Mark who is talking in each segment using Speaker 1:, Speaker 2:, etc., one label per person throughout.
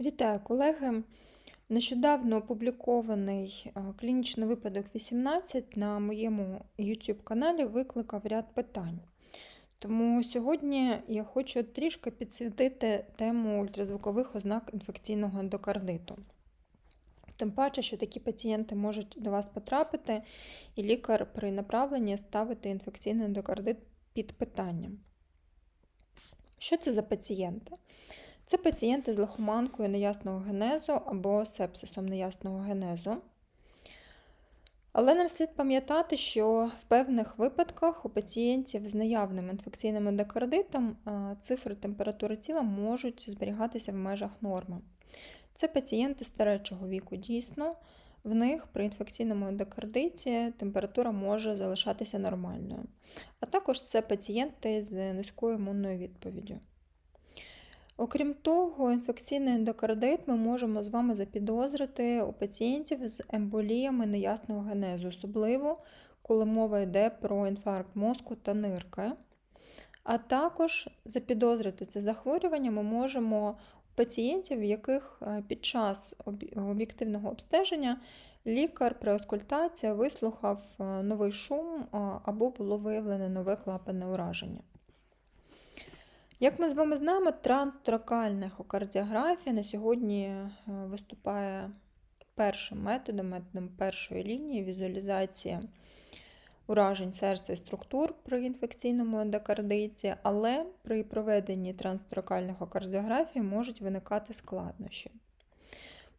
Speaker 1: Вітаю, колеги! Нещодавно опублікований е, клінічний випадок 18 на моєму YouTube каналі викликав ряд питань. Тому сьогодні я хочу трішки підсвітити тему ультразвукових ознак інфекційного ендокардиту. Тим паче, що такі пацієнти можуть до вас потрапити, і лікар при направленні ставити інфекційний ендокардит під питанням. Що це за пацієнти? Це пацієнти з лихоманкою неясного генезу або сепсисом неясного генезу. Але нам слід пам'ятати, що в певних випадках у пацієнтів з наявним інфекційним ендокардитом цифри температури тіла можуть зберігатися в межах норми. Це пацієнти старечого віку дійсно. В них при інфекційному ендокардиті температура може залишатися нормальною. А також це пацієнти з низькою імунною відповіддю. Окрім того, інфекційний ендокардит ми можемо з вами запідозрити у пацієнтів з емболіями неясного генезу, особливо коли мова йде про інфаркт мозку та нирки. А також запідозрити це захворювання ми можемо у пацієнтів, в яких е, під час об'єктивного обстеження лікар при оскультації вислухав е, новий шум або було виявлене нове клапанне ураження. Як ми з вами знаємо, трансторакальна ехокардіографія на сьогодні е, виступає першим методом, методом першої лінії візуалізації уражень серця і структур при інфекційному ендокардиті, але при проведенні трансторакальної ехокардіографії можуть виникати складнощі.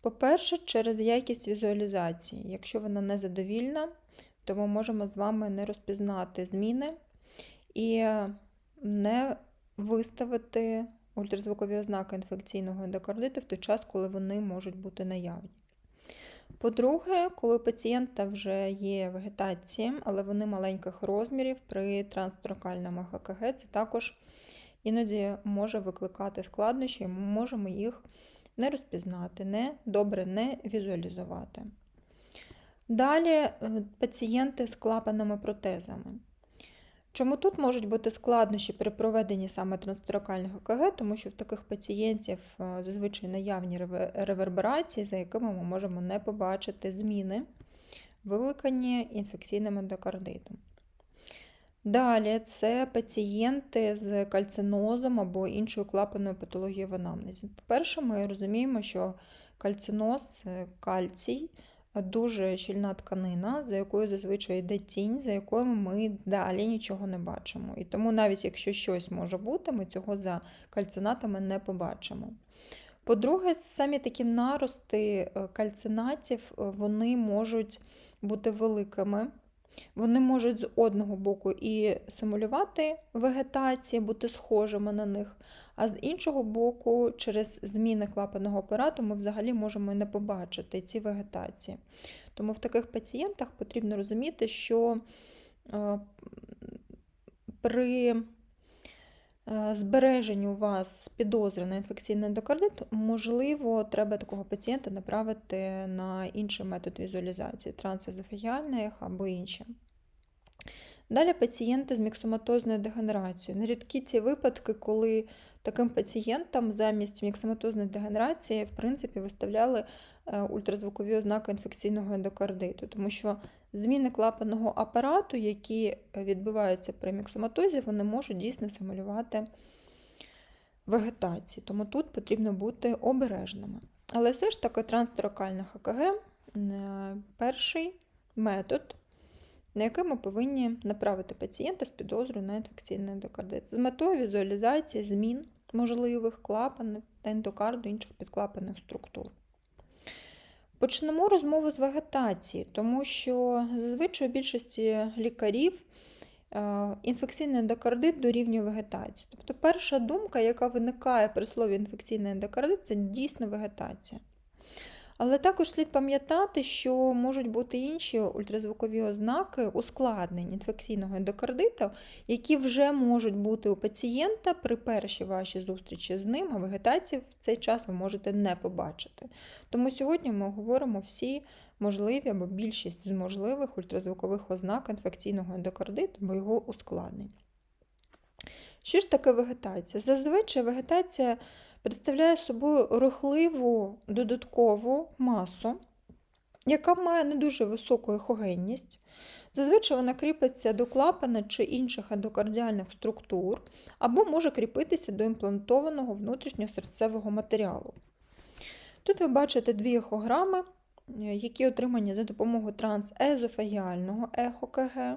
Speaker 1: По-перше, через якість візуалізації. Якщо вона незадовільна, то ми можемо з вами не розпізнати зміни і не виставити ультразвукові ознаки інфекційного ендокардиту в той час, коли вони можуть бути наявні. По-друге, коли у пацієнта вже є вегетація, але вони маленьких розмірів при трансторакальному ГКГ, це також іноді може викликати складнощі, і ми можемо їх не розпізнати, не добре не візуалізувати. Далі е, пацієнти з клапаними протезами. Чому тут можуть бути складнощі при проведенні саме трансторакального КГ, тому що в таких пацієнтів е, зазвичай наявні реверберації, за якими ми можемо не побачити зміни, викликані інфекційним ендокардитом. Далі це пацієнти з кальцинозом або іншою клапаною патологією в анамнезі. По-перше, ми розуміємо, що кальциноз кальцій дуже щільна тканина, за якою зазвичай йде тінь, за якою ми далі нічого не бачимо. І тому, навіть якщо щось може бути, ми цього за кальцинатами не побачимо. По-друге, самі такі нарости е, кальцинатів е, вони можуть бути великими. Вони можуть з одного боку і симулювати вегетацію, бути схожими на них, а з іншого боку, через зміни клапаного апарату ми взагалі можемо і не побачити ці вегетації. Тому в таких пацієнтах потрібно розуміти, що е, при е, збереженні у вас підозри на інфекційний ендокардит, можливо, треба такого пацієнта направити на інший метод візуалізації, трансезофігіальний або інші. Далі пацієнти з міксоматозною дегенерацією. Нерідкі ті випадки, коли таким пацієнтам замість міксоматозної дегенерації в принципі, виставляли ультразвукові ознаки інфекційного ендокардиту, тому що зміни клапанного апарату, які відбуваються при міксоматозі, вони можуть дійсно симулювати вегетацію. Тому тут потрібно бути обережними. Але все ж таки трансторакальна ХКГ е, перший метод на яке ми повинні направити пацієнта з підозрою на інфекційний ендокардит з метою візуалізації змін можливих клапанів та ендокарду інших підклапаних структур. Почнемо розмову з вегетації, тому що зазвичай у більшості лікарів е, інфекційний ендокардит дорівнює вегетації. Тобто перша думка, яка виникає при слові інфекційний ендокардит, це дійсно вегетація. Але також слід пам'ятати, що можуть бути інші ультразвукові ознаки ускладнень інфекційного ендокардиту, які вже можуть бути у пацієнта при першій вашій зустрічі з ним, а вегетації в цей час ви можете не побачити. Тому сьогодні ми говоримо всі можливі або більшість з можливих ультразвукових ознак інфекційного ендокардиту або його ускладнень. Що ж таке вегетація? Зазвичай вегетація представляє собою рухливу додаткову масу, яка має не дуже високу ехогенність. Зазвичай вона кріпиться до клапана чи інших ендокардіальних структур, або може кріпитися до імплантованого внутрішньосерцевого матеріалу. Тут ви бачите дві ехограми, які отримані за допомогою трансезофагіального ехо-КГ.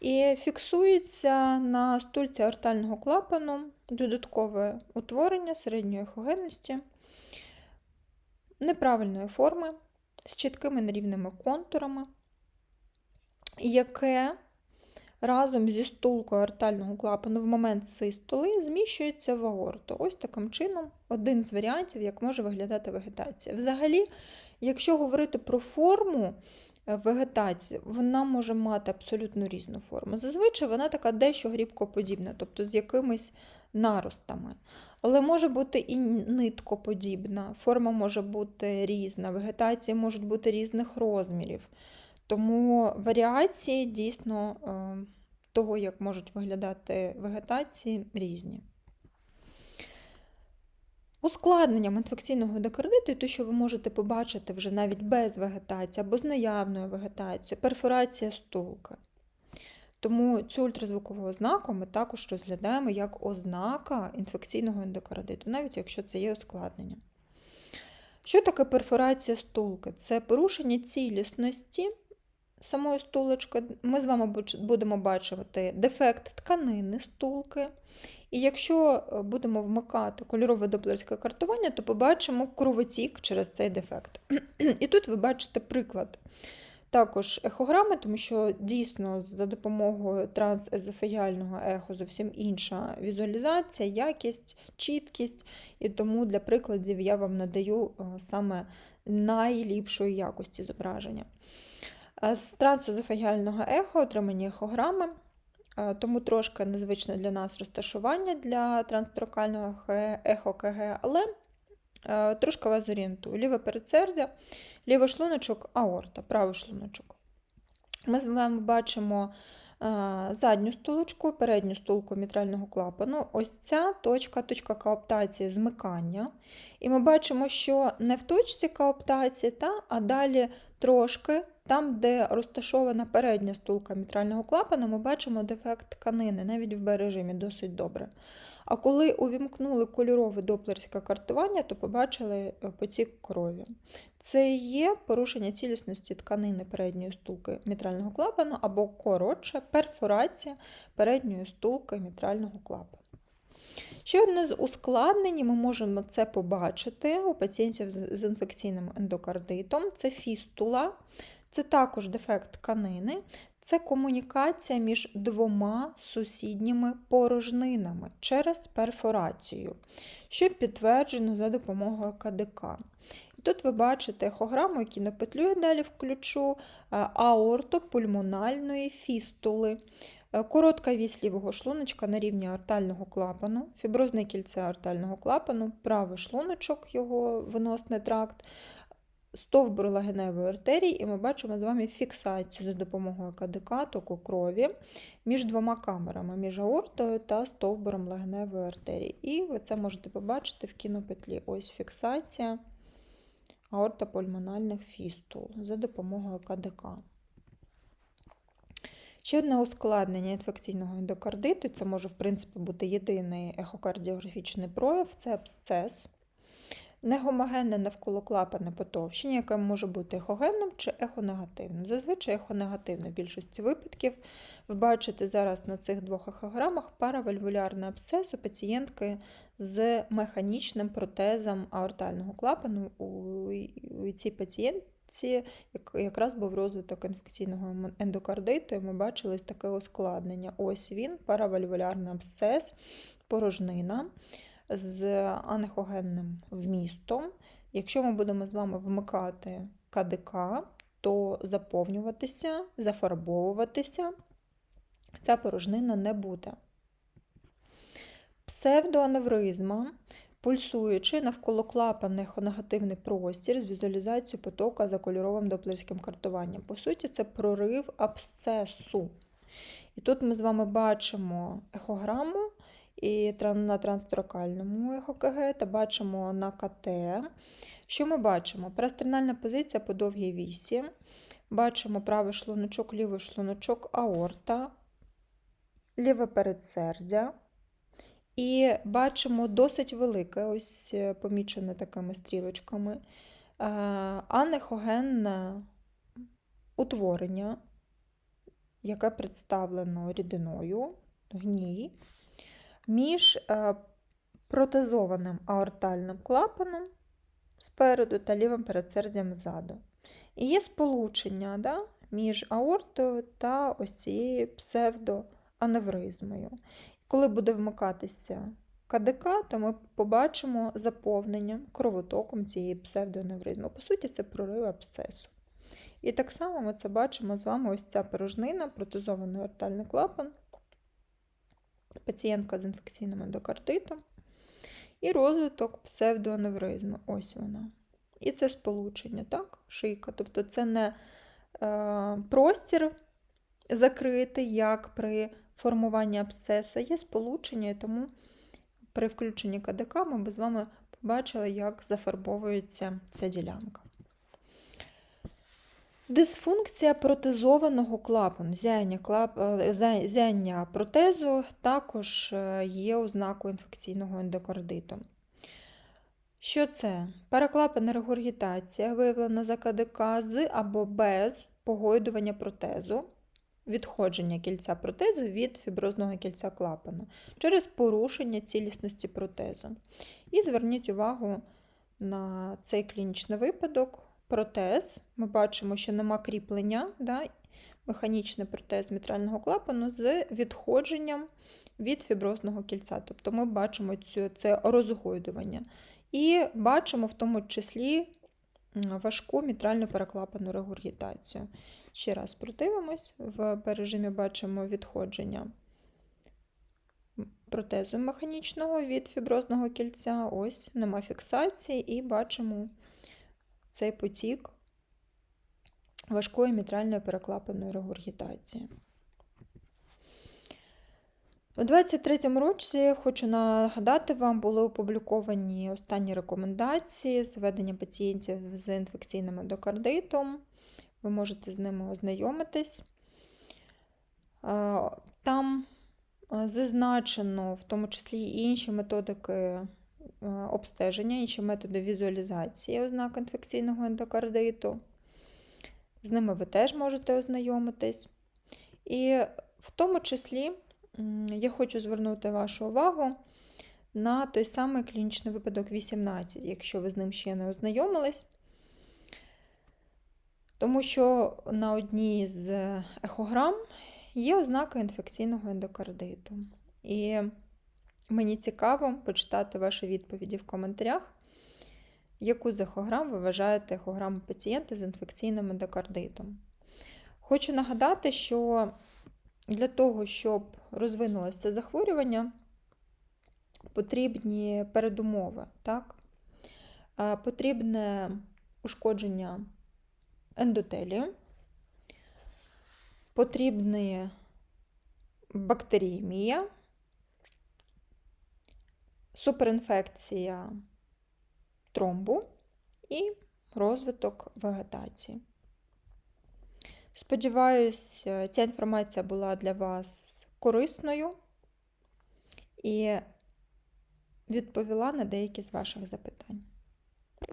Speaker 1: І фіксується на стульці артального клапану додаткове утворення середньої ехогенності неправильної форми з чіткими нерівними контурами, яке разом зі стулкою артального клапану в момент систоли зміщується в аорту. Ось таким чином один з варіантів, як може виглядати вегетація. Взагалі, якщо говорити про форму, Е, вегетації, вона може мати абсолютно різну форму. Зазвичай вона така дещо грібкоподібна, тобто з якимись наростами. Але може бути і ниткоподібна, форма може бути різна, вегетації можуть бути різних розмірів. Тому варіації дійсно е, того, як можуть виглядати вегетації, різні. Ускладненням інфекційного ендокардиту, те, що ви можете побачити вже навіть без вегетації або з наявною вегетацією, перфорація стулки. Тому цю ультразвукову ознаку ми також розглядаємо як ознака інфекційного ендокардиту, навіть якщо це є ускладнення. Що таке перфорація стулки? Це порушення цілісності самої стулочки. Ми з вами будемо бачити дефект тканини стулки. І якщо е, будемо вмикати кольорове доплерське картування, то побачимо кровотік через цей дефект. І тут ви бачите приклад. Також ехограми, тому що дійсно за допомогою трансезофеяльного ехо зовсім інша візуалізація, якість, чіткість, і тому для прикладів я вам надаю е, саме найліпшої якості зображення. Е, з трансезофеяльного ехо отримані ехограми. Е, тому трошки незвичне для нас розташування для трансторакального ехо-КГ, але е, трошки вас орієнтую. Ліве передсердя, лівий шлуночок, аорта, правий шлуночок. Ми з вами бачимо задню стулочку, передню стулку мітрального клапану. Ось ця точка, точка кооптації змикання. І ми бачимо, що не в точці кооптації, та, а далі трошки там, де розташована передня стулка мітрального клапана, ми бачимо дефект тканини, навіть в Б-режимі досить добре. А коли увімкнули кольорове доплерське картування, то побачили е, потік крові. Це є порушення цілісності тканини передньої стулки мітрального клапану або коротше перфорація передньої стулки мітрального клапану. Ще одне з ускладнень, ми можемо це побачити у пацієнтів з інфекційним ендокардитом це фістула. Це також дефект тканини, це комунікація між двома сусідніми порожнинами через перфорацію, що підтверджено за допомогою КДК. Тут ви бачите ехограму, який не петлює далі включу е, аортопульмональної фістули. Е, коротка вісь лівого шлуночка на рівні артального клапану, фіброзне кільце артального клапану, правий шлуночок, його виносний тракт, стовбур легеневої артерії, і ми бачимо з вами фіксацію за допомогою КДК току крові між двома камерами, між аортою та стовбуром легеневої артерії. І ви це можете побачити в кінопетлі. Ось фіксація аортопульмональних фістул за допомогою КДК. Ще одне ускладнення інфекційного ендокардиту, це може, в принципі, бути єдиний ехокардіографічний прояв це абсцес. Негомогенне навколо клапане потовщення, яке може бути ехогенним чи ехонегативним. Зазвичай ехонегативне в більшості випадків. Ви бачите зараз на цих двох ехограмах паравальвулярний абсцес у пацієнтки з механічним протезом аортального клапану. У цій пацієнтці якраз був розвиток інфекційного ендокардиту, і ми бачили ось таке ускладнення. Ось він, паравальвулярний абсцес, порожнина з анехогенним вмістом. Якщо ми будемо з вами вмикати КДК, то заповнюватися, зафарбовуватися ця порожнина не буде. Псевдоаневризма, пульсуючи навколо клапан негативний простір з візуалізацією потока за кольоровим доплерським картуванням. По суті, це прорив абсцесу. І тут ми з вами бачимо ехограму і на трансторакальному ЕКГ та бачимо на КТ. Що ми бачимо? Перестернальна позиція по довгій вісі. Бачимо правий шлуночок, лівий шлуночок, аорта, ліве передсердя. І бачимо досить велике, ось е, помічене такими стрілочками, е, анехогенне утворення, яке представлено рідиною, гній, між е, протезованим аортальним клапаном спереду та лівим передсердям ззаду. І є сполучення да, між аортою та ось цією псевдоаневризмою. Коли буде вмикатися КДК, то ми побачимо заповнення кровотоком цієї псевдоаневризми. По суті, це прорив абсцесу. І так само ми це бачимо з вами ось ця порожнина, протезований аортальний клапан, пацієнтка з інфекційним ендокардитом і розвиток псевдоаневризми. Ось вона. І це сполучення, так? Шийка. Тобто це не е, простір закритий, як при формуванні абсцеса, є сполучення, і тому при включенні КДК ми б з вами побачили, як зафарбовується ця ділянка. Дисфункція протезованого клапану, зяння, клап... е, зяння протезу також е, є ознакою інфекційного ендокардиту. Що це? Параклапана регургітація, виявлена за КДК з або без погойдування протезу, відходження кільця протезу від фіброзного кільця клапана через порушення цілісності протезу. І зверніть увагу на цей клінічний випадок. Протез, ми бачимо, що нема кріплення, да, механічний протез мітрального клапану з відходженням від фіброзного кільця. Тобто ми бачимо цю, це розгойдування. І бачимо в тому числі важку мітральну переклапану регургітацію. Ще раз продивимось, в пережимі бачимо відходження протезу механічного від фіброзного кільця. Ось нема фіксації, і бачимо цей потік важкої мітральної переклапаної регургітації. У 2023 році хочу нагадати вам, були опубліковані останні рекомендації з ведення пацієнтів з інфекційним ендокардитом. Ви можете з ними ознайомитись. Е, Там е, зазначено в тому числі і інші методики е, обстеження, інші методи візуалізації ознак інфекційного ендокардиту. З ними ви теж можете ознайомитись. І в тому числі я хочу звернути вашу увагу на той самий клінічний випадок 18, якщо ви з ним ще не ознайомились. Тому що на одній з ехограм є ознака інфекційного ендокардиту. І мені цікаво почитати ваші відповіді в коментарях, яку з ехограм ви вважаєте ехограму пацієнта з інфекційним ендокардитом. Хочу нагадати, що для того, щоб розвинулося це захворювання, потрібні передумови. Так? Потрібне ушкодження ендотелію, потрібна бактеріємія, суперінфекція тромбу і розвиток вегетації. Сподіваюсь, ця інформація була для вас корисною і відповіла на деякі з ваших запитань.